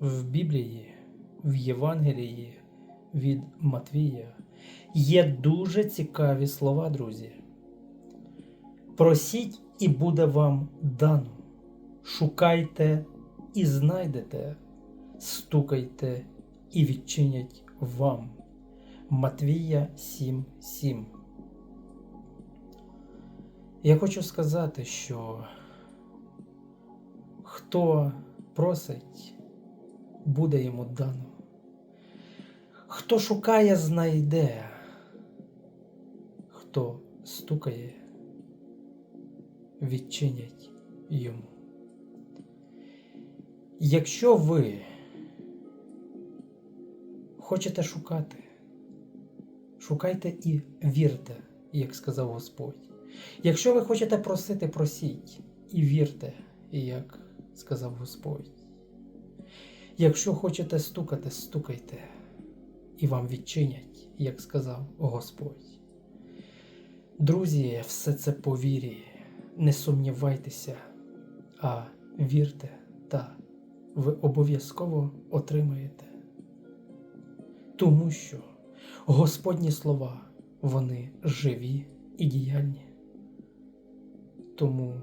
в Біблії, в Євангелії від Матвія є дуже цікаві слова, друзі. Просіть і буде вам дано. Шукайте і знайдете, стукайте і відчинять вам. Матвія 7.7. Я хочу сказати, що хто просить, буде йому дано. Хто шукає, знайде, хто стукає, відчинять йому. Якщо ви хочете шукати, шукайте і вірте, як сказав Господь. Якщо ви хочете просити, просіть і вірте, як сказав Господь. Якщо хочете стукати, стукайте, і вам відчинять, як сказав Господь. Друзі, все це по вірі. Не сумнівайтеся, а вірте, та ви обов'язково отримаєте. Тому що Господні слова, вони живі і діяльні. Тому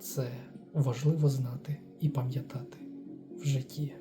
це важливо знати і пам'ятати в житті.